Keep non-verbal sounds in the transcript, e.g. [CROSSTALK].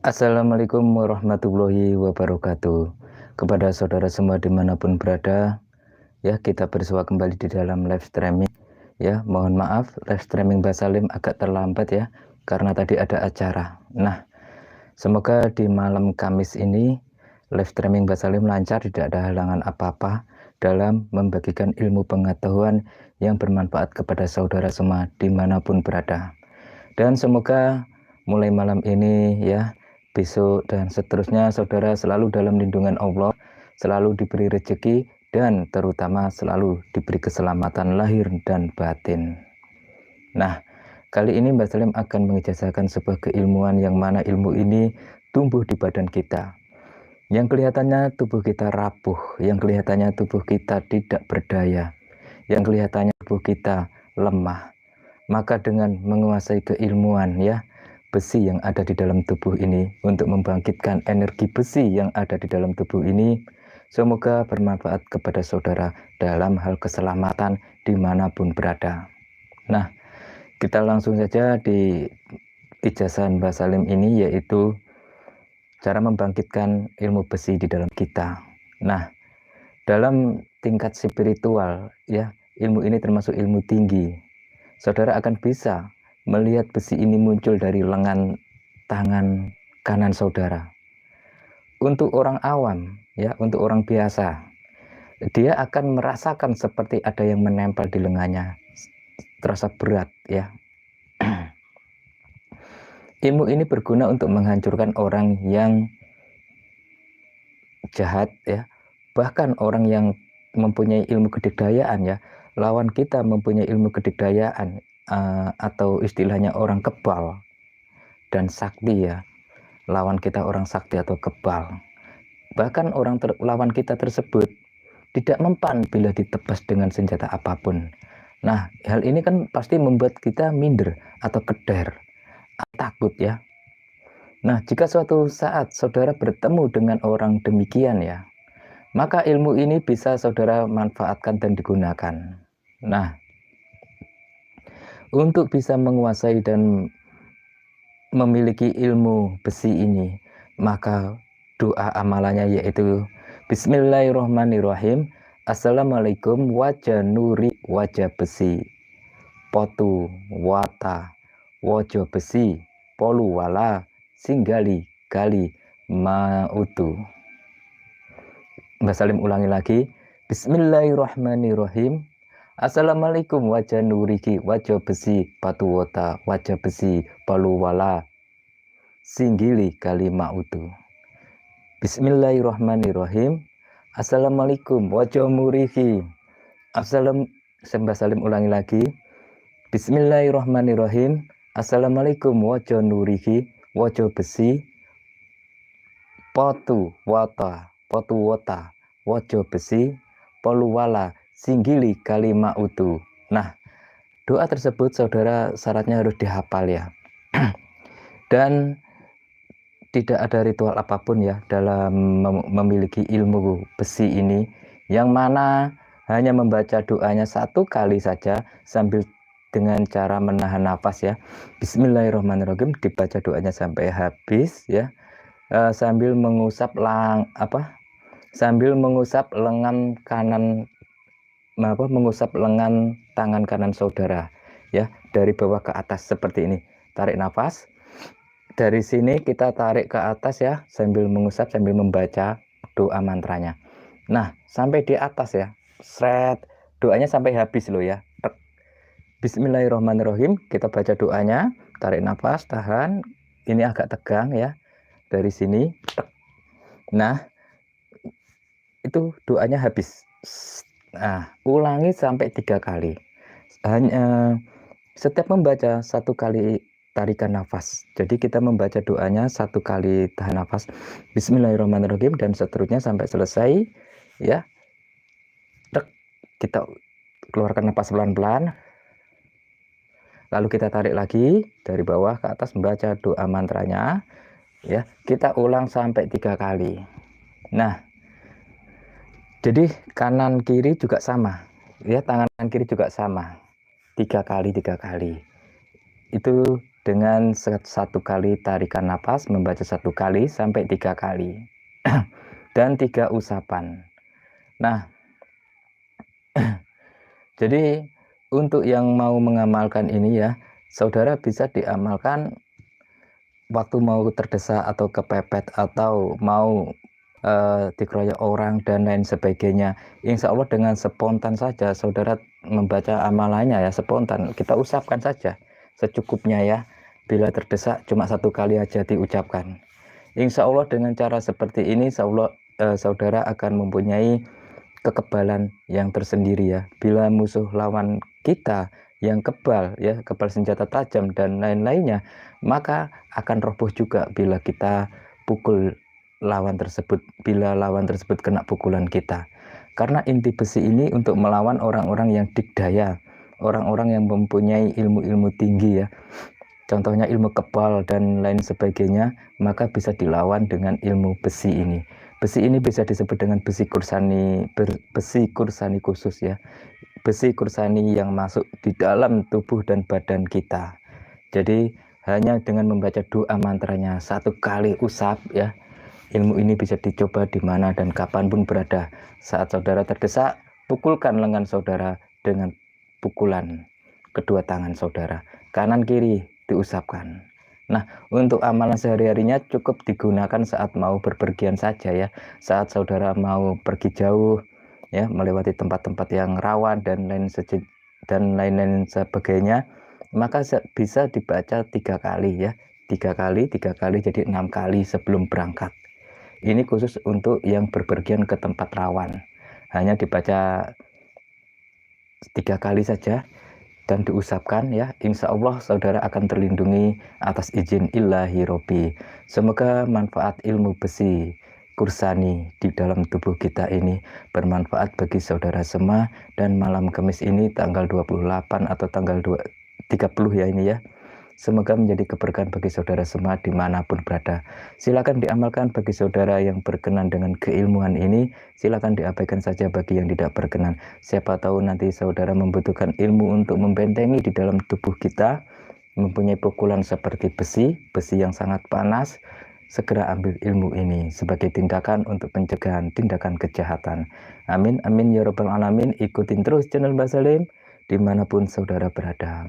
Assalamualaikum warahmatullahi wabarakatuh. Kepada saudara semua di mana pun berada Ya kita bersua kembali di dalam live streaming. Ya mohon maaf live streaming Basalim agak terlambat ya Karena tadi ada acara. Nah semoga di malam Kamis ini Live streaming Basalim lancar tidak ada halangan apa-apa Dalam membagikan ilmu pengetahuan yang bermanfaat kepada saudara semua di mana pun berada. Dan semoga mulai malam ini ya besok dan seterusnya. Saudara selalu dalam lindungan Allah selalu diberi rezeki dan terutama selalu diberi keselamatan lahir dan batin. Nah kali ini Mbak Salim akan mengijazahkan sebuah keilmuan yang mana ilmu ini tumbuh di badan kita. Yang kelihatannya tubuh kita rapuh yang kelihatannya tubuh kita tidak berdaya yang kelihatannya tubuh kita lemah. Maka dengan menguasai keilmuan ya besi yang ada di dalam tubuh ini untuk membangkitkan energi besi yang ada di dalam tubuh ini. Semoga bermanfaat kepada saudara dalam hal keselamatan di mana pun berada. Nah kita langsung saja di ijazah Mbak Salim ini yaitu cara membangkitkan ilmu besi di dalam kita. Nah dalam tingkat spiritual ya ilmu ini termasuk ilmu tinggi. Saudara akan bisa melihat besi ini muncul dari lengan tangan kanan saudara. Untuk orang awam, ya, untuk orang biasa, dia akan merasakan seperti ada yang menempel di lengannya, terasa berat, ya. [CLEARS THROAT] Ilmu ini berguna untuk menghancurkan orang yang jahat, ya, bahkan orang yang mempunyai ilmu kedikdayaan, ya. Lawan kita mempunyai ilmu kedikdayaan, uh, atau istilahnya orang kebal dan sakti ya. Lawan kita orang sakti atau kebal. Bahkan orang ter, lawan kita tersebut tidak mempan bila ditebas dengan senjata apa pun. Nah hal ini kan pasti membuat kita minder atau keder takut ya. Nah jika suatu saat saudara bertemu dengan orang demikian ya maka ilmu ini bisa saudara manfaatkan dan digunakan. Nah untuk bisa menguasai dan memiliki ilmu besi ini, maka doa amalannya yaitu Bismillahirrahmanirrahim. Assalamualaikum wajah nuri wajah besi. Potu wata wajah besi. Polu wala singgali kali mautu. Mbak Salim ulangi lagi. Bismillahirrahmanirrahim. Assalamualaikum wajah nuriki wajah besi batu wota wajah besi wala singgili kalima utu. Bismillahirrahmanirrahim. Assalamualaikum wajah muriki Assalam sembah salim ulangi lagi. Bismillahirrahmanirrahim. Assalamualaikum wajah nuriki wajah besi patu wata patu wota wajah besi wala singgili kalimat utu. Nah, doa tersebut saudara syaratnya harus dihafal ya. [CLEARS THROAT] Dan tidak ada ritual apa pun ya dalam memiliki ilmu besi ini yang mana hanya membaca doanya satu kali saja sambil dengan cara menahan nafas ya Bismillahirrahmanirrahim dibaca doanya sampai habis ya e, sambil mengusap lang apa sambil mengusap lengan kanan apa, mengusap lengan tangan kanan saudara ya dari bawah ke atas seperti ini. Tarik nafas. Dari sini kita tarik ke atas ya sambil mengusap sambil membaca doa mantranya. Nah sampai di atas ya. Seret doanya sampai habis loh ya. Bismillahirrahmanirrahim. Kita baca doanya. Tarik nafas tahan. Ini agak tegang ya. Dari sini nah itu doanya habis Nah, ulangi sampai tiga kali. Hanya setiap membaca satu kali tarikan nafas. Jadi kita membaca doanya satu kali tahan nafas. Bismillahirrahmanirrahim dan seterusnya sampai selesai. Ya, kita keluarkan nafas pelan-pelan. Lalu kita tarik lagi dari bawah ke atas membaca doa mantranya. Ya, kita ulang sampai tiga kali. Nah, jadi kanan kiri juga sama. Ya tangan kiri juga sama. Tiga kali tiga kali. Itu dengan satu kali tarikan nafas membaca satu kali sampai tiga kali. [CLEARS THROAT] Dan tiga usapan. Nah [CLEARS THROAT] jadi untuk yang mau mengamalkan ini ya saudara bisa diamalkan waktu mau terdesak atau kepepet atau mau uh, dikeroyok orang dan lain sebagainya. Insya Allah dengan spontan saja saudara membaca amalannya ya spontan. Kita usapkan saja secukupnya ya. Bila terdesak cuma satu kali aja diucapkan. Insya Allah dengan cara seperti ini Allah uh, saudara akan mempunyai kekebalan yang tersendiri ya. Bila musuh lawan kita yang kebal ya kebal senjata tajam dan lain-lainnya maka akan roboh juga bila kita pukul lawan tersebut bila lawan tersebut kena pukulan kita. Karena inti besi ini untuk melawan orang-orang yang dikdaya, orang-orang yang mempunyai ilmu-ilmu tinggi ya. Contohnya ilmu kepal dan lain sebagainya, maka bisa dilawan dengan ilmu besi ini. Besi ini bisa disebut dengan besi kursani, besi kursani khusus ya. Besi kursani yang masuk di dalam tubuh dan badan kita. Jadi hanya dengan membaca doa mantranya satu kali usap ya Ilmu ini bisa dicoba di mana dan kapan pun berada. Saat saudara terdesak, pukulkan lengan saudara dengan pukulan kedua tangan saudara. Kanan kiri diusapkan. Nah, untuk amalan sehari-harinya cukup digunakan saat mau berpergian saja ya. Saat saudara mau pergi jauh ya, melewati tempat-tempat yang rawan dan lain dan lain-lain sebagainya, maka bisa dibaca tiga kali ya. Tiga kali, tiga kali jadi enam kali sebelum berangkat. Ini khusus untuk yang berpergian ke tempat rawan. Hanya dibaca tiga kali saja dan diusapkan ya. Insya Allah saudara akan terlindungi atas izin ilahi robi semoga manfaat ilmu besi kursani di dalam tubuh kita ini bermanfaat bagi saudara semua. Dan malam kemis ini tanggal 28 atau tanggal 2, 30 ya ini ya Semoga menjadi keberkahan bagi saudara semua di mana pun berada. Silakan diamalkan bagi saudara yang berkenan dengan keilmuan ini. Silakan diabaikan saja bagi yang tidak berkenan. Siapa tahu nanti saudara membutuhkan ilmu untuk membentengi di dalam tubuh kita. Mempunyai pukulan seperti besi, besi yang sangat panas. Segera ambil ilmu ini sebagai tindakan untuk pencegahan tindakan kejahatan. Amin, amin, ya robbal alamin. Ikutin terus channel Basalim di mana pun saudara berada.